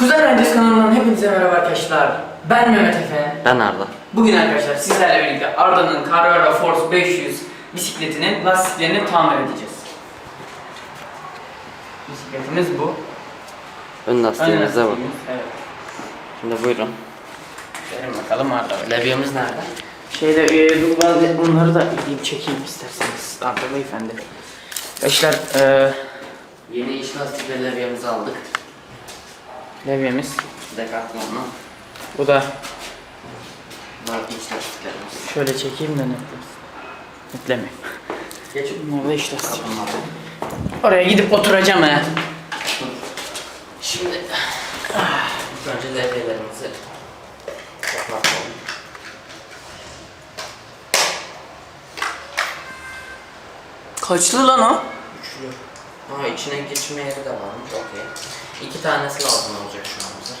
Kuzen Rangers kanalından hepinize merhaba arkadaşlar. Ben Mehmet Efe. Ben Arda. Bugün arkadaşlar sizlerle birlikte Arda'nın Carrera Force 500 bisikletinin lastiklerini tamir edeceğiz. Bisikletimiz bu. Ön Ön lastiğimize bak. lastiğimiz, Evet. Şimdi buyurun. Verin bakalım Arda. Levyemiz nerede? Şeyde e, dur bazı bunları da gidip çekeyim isterseniz Arda beyefendi. Arkadaşlar e, Yeni iç lastik ve levyemizi aldık. Levyemiz. Decathlon'un. Bu da Var iç lastiklerimiz. şöyle çekeyim de netlesin. Netlemiyor. Geç. Bunlar da işte lastik. Oraya gidip oturacağım he. Şimdi önce levyelerimizi kapatalım. Kaçlı lan o? Üçlü. Ama içine geçme yeri de varmış. Okey. İki tanesi lazım olacak şu an bize.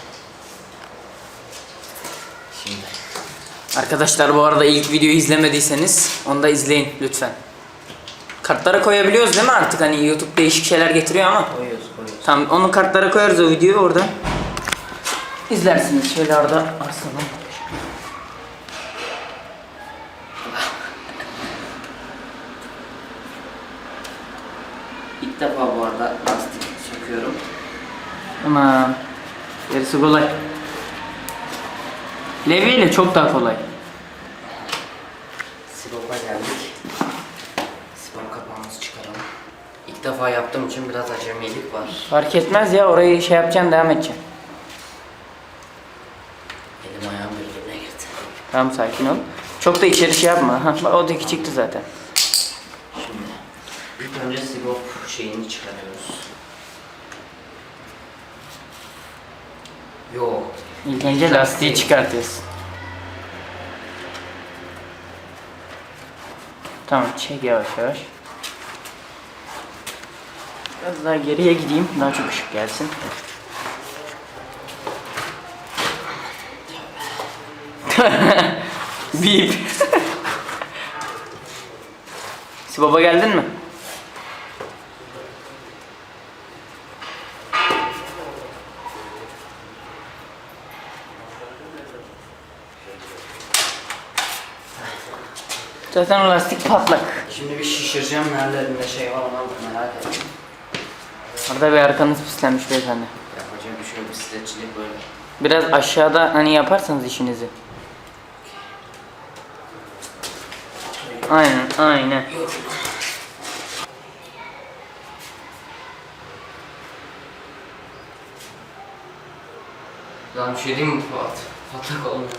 Şimdi. Arkadaşlar bu arada ilk videoyu izlemediyseniz onu da izleyin lütfen. Kartlara koyabiliyoruz değil mi artık hani YouTube değişik şeyler getiriyor ama. Koyuyoruz koyuyoruz. Tamam onu kartlara koyarız o videoyu orada. İzlersiniz şöyle arada arsalım. İlk defa bu arada. Aman gerisi kolay. Levye ile çok daha kolay. Sibop'a geldik. Sibop kapağımızı çıkaralım. İlk defa yaptığım için biraz acemilik var. Fark etmez ya orayı şey yapacaksın devam edeceksin. Elim ayağım birbirine girdi. Tamam sakin ol. Çok da içeri şey yapma. Ha, bak o teki çıktı zaten. Şimdi ilk önce Sibop şeyini çıkarıyoruz. İlk önce lastiği çıkartıyorsun. Tamam çek yavaş yavaş. Biraz daha geriye gideyim daha çok ışık gelsin. Bip. Sibaba geldin mi? Zaten o lastik patlak. Şimdi bir şişireceğim nerelerinde şey var ama merak ettim. Orada bir arkanız pislenmiş beyefendi. Yapacak bir şey yok. Bisikletçilik böyle. Biraz aşağıda hani yaparsanız işinizi. Aynen, aynen. Lan bir şey diyeyim mi Fuat? Patlak olmuyor.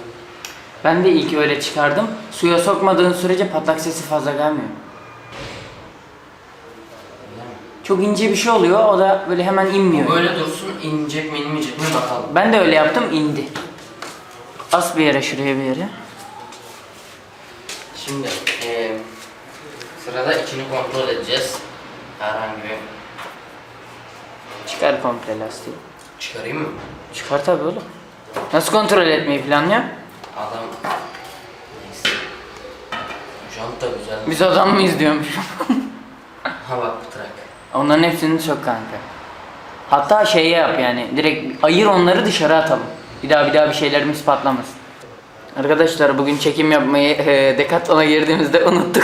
Ben de ilk öyle çıkardım. Suya sokmadığın sürece patlak sesi fazla gelmiyor. Çok ince bir şey oluyor, o da böyle hemen inmiyor. Bu böyle dursun inecek mi inmeyecek mi bakalım. Ben de öyle yaptım, indi. As bir yere, şuraya bir yere. Şimdi eee sırada içini kontrol edeceğiz. Herhangi bir Çıkar komple lastiği. çıkarayım mı? Çıkar tabii oğlum. Nasıl kontrol etmeyi planlıyor? Adam neyse. Jant da güzel. Biz adam mıyız diyormuş. Ha bak bu trak. Onların hepsini sök kanka. Hatta şey yap yani direkt ayır onları dışarı atalım. Bir daha bir daha bir şeylerimiz patlamasın. Arkadaşlar bugün çekim yapmayı e, Decathlon'a girdiğimizde unuttuk.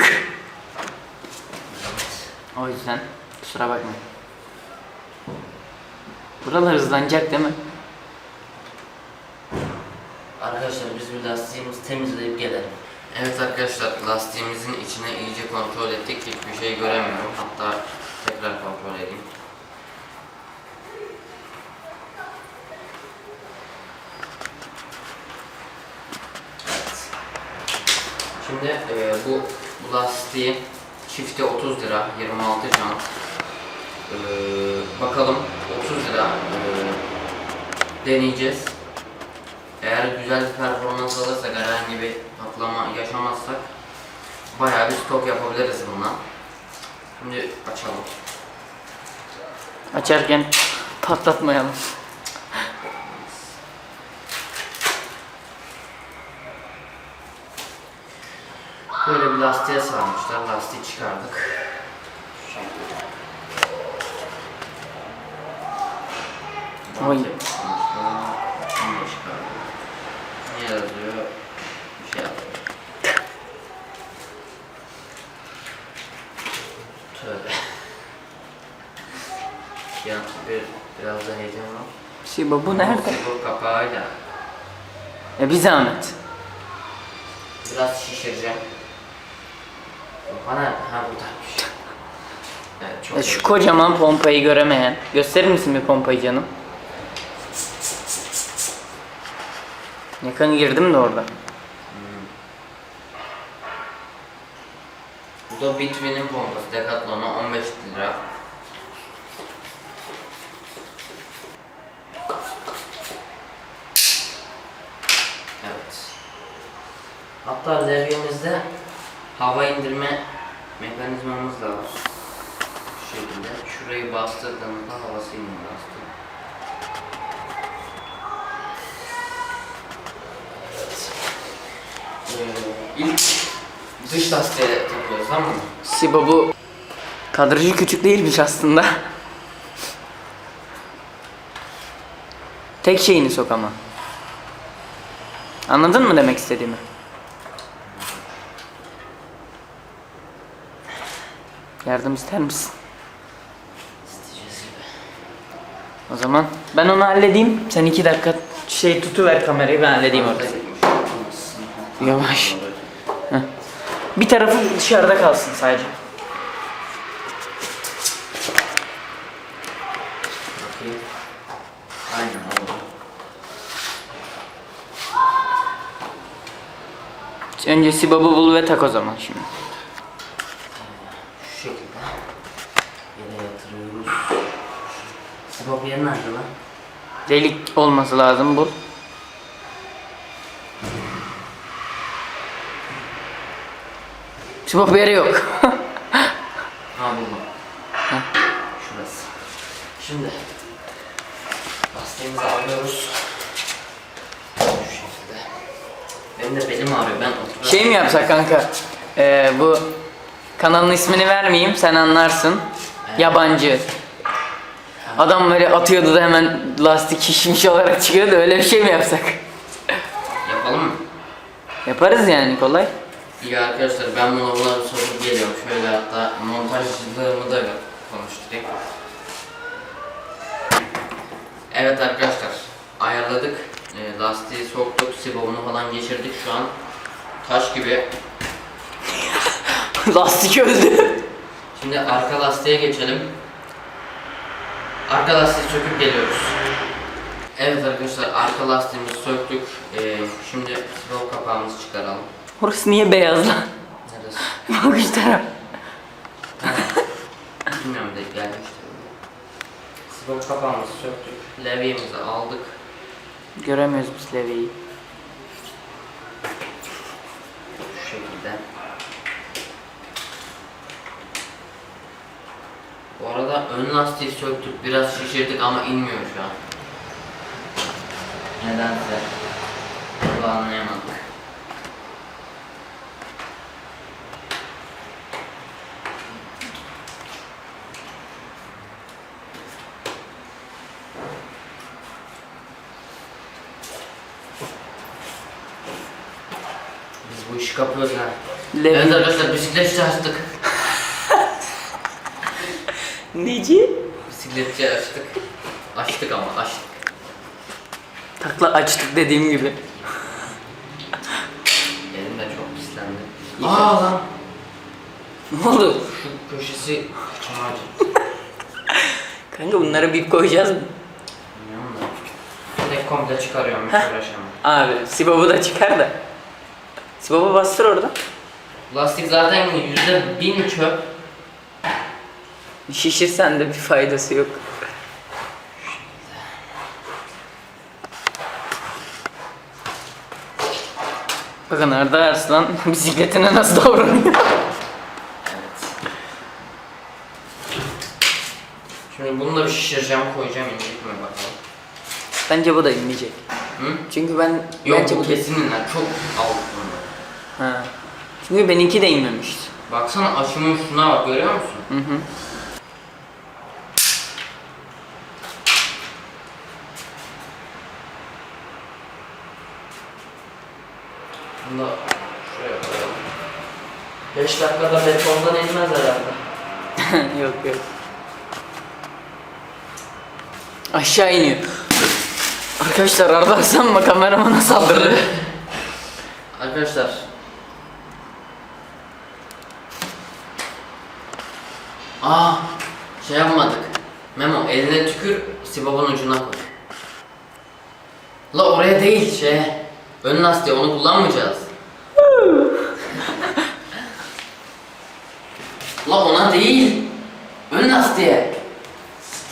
O yüzden kusura bakmayın. Buralar hızlanacak değil mi? Arkadaşlar biz bir lastiğimizi temizleyip gelelim. Evet arkadaşlar lastiğimizin içine iyice kontrol ettik. Hiçbir şey göremiyorum. Hatta tekrar kontrol edeyim. Evet. Şimdi e, bu, bu lastiği çifte 30 lira 26 jant. E, bakalım 30 lira e, deneyeceğiz. Eğer güzel bir performans alırsak, herhangi bir patlama yaşamazsak bayağı bir stok yapabiliriz bundan. Şimdi açalım. Açarken patlatmayalım. Böyle bir lastiğe sarmışlar. Lastiği çıkardık. Oy. Bantı yapıştırmış. Aa, 15 kaldı. Ne yazıyor? Bir şey yazıyor. Tövbe. Ya bir, biraz da heyecan var. Sibo bu nerede? Bu kapağıyla E bir zahmet. biraz şişireceğim. Bana ha buradaymış. Evet çok E şu kocaman pompayı göremeyen. Gösterir misin bir pompayı canım? Yakın girdim de orada. Bu da Bitwin'in pompası Decathlon'a 15 lira. Evet. Hatta levyemizde hava indirme mekanizmamız da var. Şu şekilde. Şurayı bastırdığımızda havası iniyor bastı. İlk dış lastiğe takıyoruz tamam mı? Sibo bu kadrajı küçük değilmiş aslında. Tek şeyini sok ama. Anladın mı demek istediğimi? Yardım ister misin? İsteyeceğiz gibi. O zaman ben onu halledeyim. Sen iki dakika şey tutuver kamerayı ben halledeyim orada. Yavaş. Heh. Bir tarafı dışarıda kalsın sadece. Önce Sibab'ı bul ve tak o zaman şimdi. Şu şekilde. Yere yatırıyoruz. Sibop yeri nerede lan? Delik olması lazım bul. Sibab yeri yok. Ha buldum. Şurası. Şimdi lastiğimizi alıyoruz. Şu şekilde. Benim de belim ağrıyor. Ben oturuyorum. şey mi yapsak kanka? Ee, bu kanalın ismini vermeyeyim sen anlarsın. Yabancı. Adam böyle atıyordu da hemen lastik şişmiş olarak çıkıyordu öyle bir şey mi yapsak? Yapalım mı? Yaparız yani kolay. İyi arkadaşlar ben buna buna sorup geliyorum. Şöyle hatta montajcılığımı da konuşturayım. Evet arkadaşlar ayarladık. E, lastiği soktuk, sibobunu falan geçirdik şu an. Taş gibi. Lastik öldü. Şimdi arka lastiğe geçelim. Arka lastiği söküp geliyoruz. Evet arkadaşlar arka lastiğimizi söktük. E, şimdi sibob kapağımızı çıkaralım. Orası niye beyaz lan? Neresi? Bak şu taraf. Bilmiyorum denk gelmiştir. Sibop kapağımızı söktük. Levyemizi aldık. Göremiyoruz biz leveyi. Şu şekilde. Bu arada ön lastiği söktük. Biraz şişirdik ama inmiyor şu an. Nedense. Bunu anlayamadık. Biz bu işi kapıyoruz ha. Levi. Evet arkadaşlar bisikletçi açtık. Neci? Bisikletçi açtık. Açtık ama açtık. Takla açtık dediğim gibi. Elim de çok pislendi. Yıka. Aa lan. Ne oldu? Şu köşesi ağacı. Kanka bunları bir koyacağız mı? Bilmiyorum da. Direkt komple çıkarıyorum hiç uğraşamam. Abi Sibab'ı da çıkar da. Sibab'ı bastır orada. Lastik zaten yüzde bin çöp. Şişirsen de bir faydası yok. Bakın Arda Arslan bisikletine nasıl davranıyor. Evet. Şimdi bunu da bir şişireceğim koyacağım inecek mi bakalım. Bence bu da inmeyecek. Hı? Çünkü ben Yok bence bu kesin iner. Çok alt He. Çünkü benimki de inmemişti. Baksana aşımın şuna bak görüyor musun? Hı hı. Bunu da şuraya 5 dakikada betondan inmez herhalde. yok yok. Aşağı iniyor. Arkadaşlar Arda Aksan mı kameramana saldırdı? Arkadaşlar Aa, şey yapmadık. Memo eline tükür, sibabın ucuna koy. La oraya değil şey. Ön lastiği onu kullanmayacağız. La ona değil. Ön lastiğe.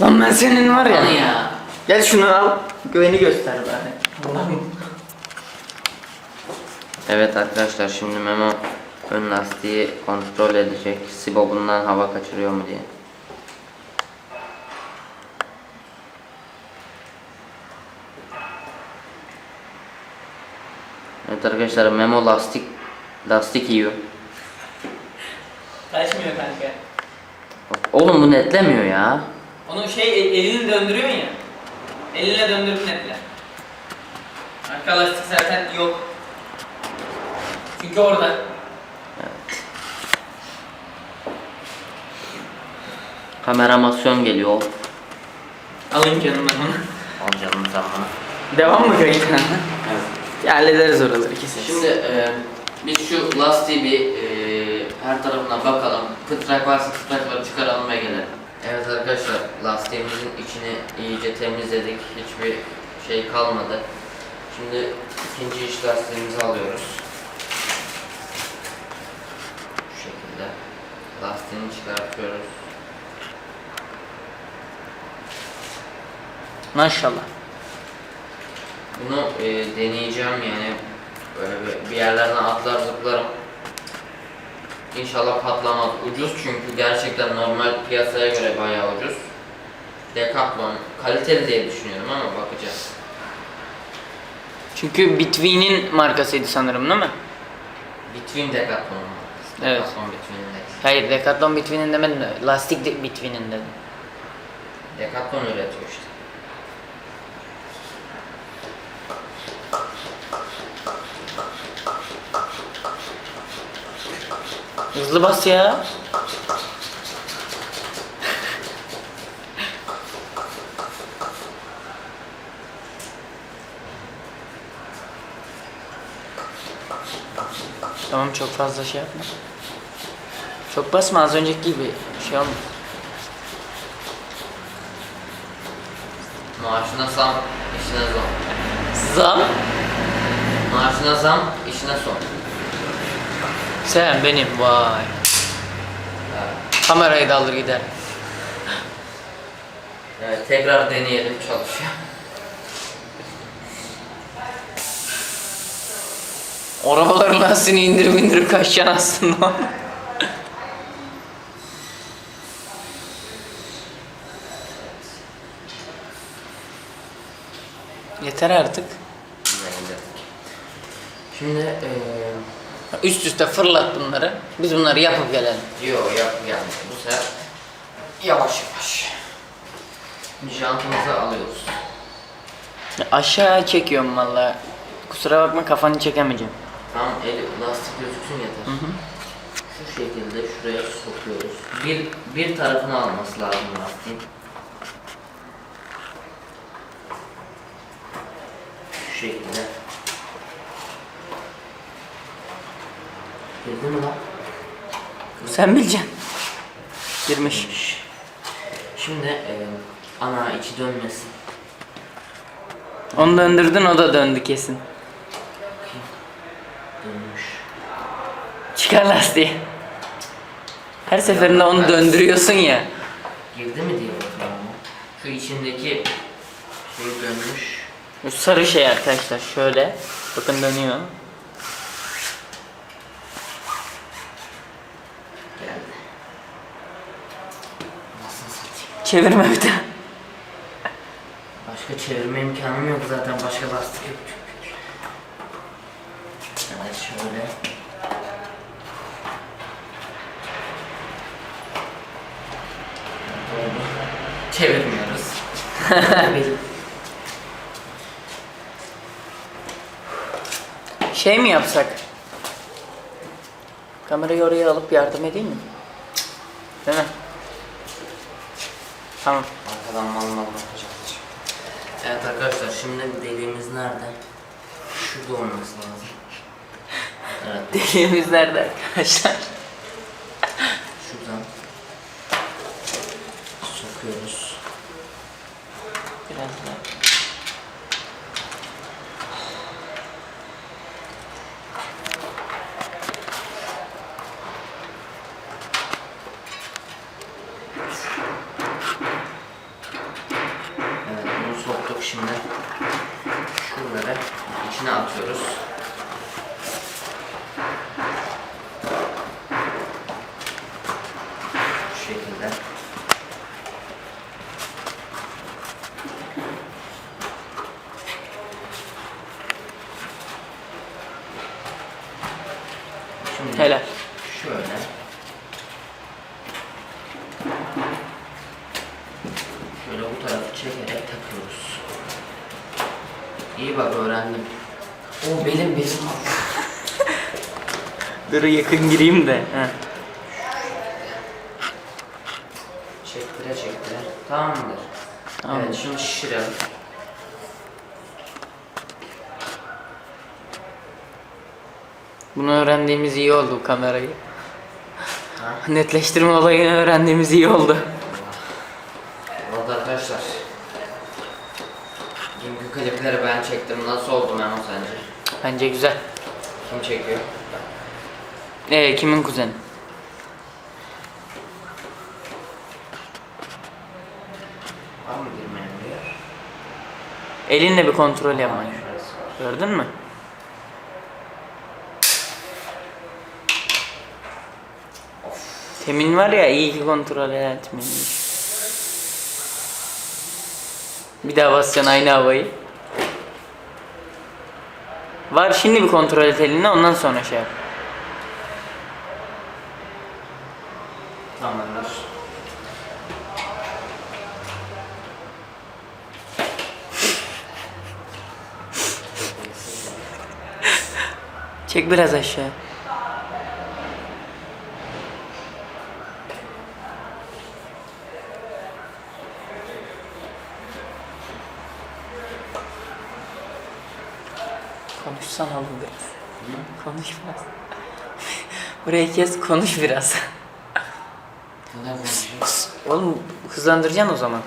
Lan ben senin var ya. Lan ya. Gel şunu al. Güveni göster bari. Evet arkadaşlar şimdi Memo ön lastiği kontrol edecek. Sibobundan hava kaçırıyor mu diye. Evet arkadaşlar Memo lastik lastik yiyor. Kaçmıyor kanka. Oğlum bu netlemiyor ya. Onu şey el- elini döndürüyorsun ya. Eline döndürüp netle. Arka lastik zaten yok. Çünkü orada. Kameramasyon geliyor. Alın canım ben onu. Al canım sen bana. Devam mı kayıt? Evet. Ya hallederiz oraları ikisi. Şimdi e, biz şu lastiği bir e, her tarafına bakalım. Pıtrak varsa pıtrakları çıkaralım ve gelelim. Evet arkadaşlar lastiğimizin içini iyice temizledik. Hiçbir şey kalmadı. Şimdi ikinci iç lastiğimizi alıyoruz. Şu şekilde. Lastiğini çıkartıyoruz. Maşallah. Bunu e, deneyeceğim yani böyle bir- bir yerlerden atlar zıplarım. İnşallah patlamaz. Ucuz çünkü gerçekten normal piyasaya göre bayağı ucuz. Decathlon kaliteli diye düşünüyorum ama bakacağız. Çünkü Between'in markasıydı sanırım değil mi? Between Decathlon mu? Evet. Decathlon değil. Hayır Decathlon Between'in demedim de lastik de Between'in dedim. Decathlon üretiyor işte. Hızlı bas ya. Tamam çok fazla şey yapma. Çok basma az önceki gibi şey olma. Maaşına zam, işine zam. Zam. Maaşına zam, işine son. Sen benim vay. Kamerayı da alır gider. Evet, tekrar deneyelim çalışıyor. Arabaların lastiğini indirip indirip kaçacaksın aslında. Yeter artık. Şimdi eee Üst üste fırlat bunları. Biz bunları yapıp gelelim. Yo yap yani bu sefer yavaş yavaş. Jantımızı alıyoruz. Aşağı çekiyorum valla. Kusura bakma kafanı çekemeyeceğim. Tam el lastik gözüksün yeter. Şu şekilde şuraya sokuyoruz. Bir bir tarafını alması lazım lastiğin. Şu şekilde. Girdi mi lan? Sen bileceksin. Girmiş. Şimdi e, ana içi dönmesin. Onu döndürdün o da döndü kesin. Dönmüş. Çıkar lastiği. Her seferinde onu döndürüyorsun ya. Girdi mi diye bakıyorum. Şu içindeki şey dönmüş. Bu sarı şey arkadaşlar şöyle. Bakın dönüyor. Çevirme bir daha. Başka çevirme imkanım yok zaten. Başka lastik yok. Evet şöyle. Çevirmiyoruz. Şey mi yapsak? Kamerayı oraya alıp yardım edeyim mi? Değil mi? Tamam. Arkadan mal mal bakacaktır. Evet arkadaşlar şimdi deliğimiz nerede? Şurada olması lazım. Evet Deliğimiz nerede arkadaşlar? şuradan sokuyoruz. Biraz daha. Evet bunu soktuk şimdi. Şuraları içine atıyoruz. Bu şekilde. Şimdi Helal. şöyle. Şöyle bu tarafı çekerek takıyoruz. İyi bak öğrendim. O benim benim. Dur yakın gireyim de. Heh. Çektire çektire. Tamamdır. Tamam. Evet şimdi şişirelim. Bunu öğrendiğimiz iyi oldu kamerayı. Ha? Netleştirme olayını öğrendiğimiz iyi oldu. Orada arkadaşlar. Dünkü klipleri ben çektim. Nasıl oldu Memo sence? Bence güzel. Kim çekiyor? Ee kimin kuzeni? Var mı girmeyen bir yer? Elinle bir kontrol yapmayı. Gördün mü? Temin var ya iyi ki kontrol etmemiş. Bir daha basacaksın aynı havayı. Var şimdi bir kontrol et elinle ondan sonra şey yap. Tamamdır. Çek biraz aşağı. Konuşsana oğlum biraz. Konuş biraz. Burayı kes konuş biraz. Oğlum hızlandıracaksın o zaman.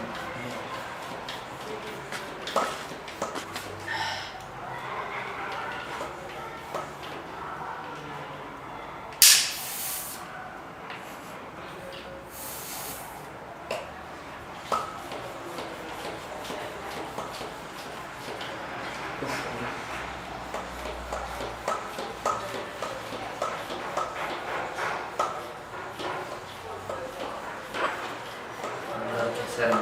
Zaten.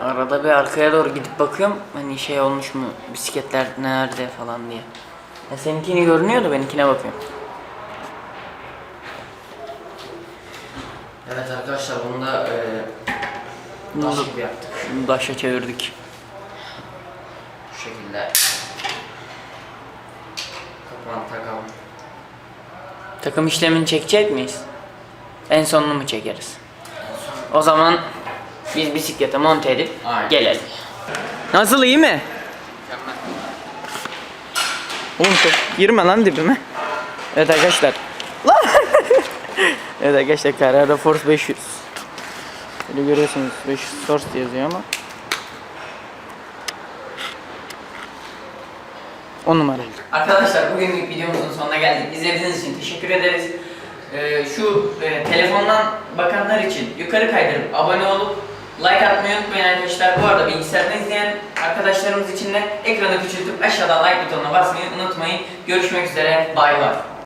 Arada bir arkaya doğru gidip bakıyorum hani şey olmuş mu bisikletler nerede falan diye. Ya seninkini görünüyor da benimkine bakıyorum. Evet arkadaşlar bunu da e, taş gibi yaptık. Bunu da aşağı çevirdik. Bu şekilde. Kapağını takalım. Takım işlemini çekecek miyiz? En sonunu mu çekeriz? O zaman biz bisiklete monte edip Aynen. gelelim. Nasıl iyi mi? Oğlum çok girme lan dibime. Evet arkadaşlar. Lan! evet arkadaşlar Carrera Force 500. Böyle görüyorsunuz 500 Source diye yazıyor ama. 10 numara. Arkadaşlar bugünlük videomuzun sonuna geldik. İzlediğiniz için teşekkür ederiz. Ee, şu e, telefondan bakanlar için yukarı kaydırıp abone olup like atmayı unutmayın arkadaşlar. Bu arada bilgisayardan izleyen arkadaşlarımız için de ekranı küçültüp aşağıdan like butonuna basmayı unutmayın. Görüşmek üzere. Bay bay.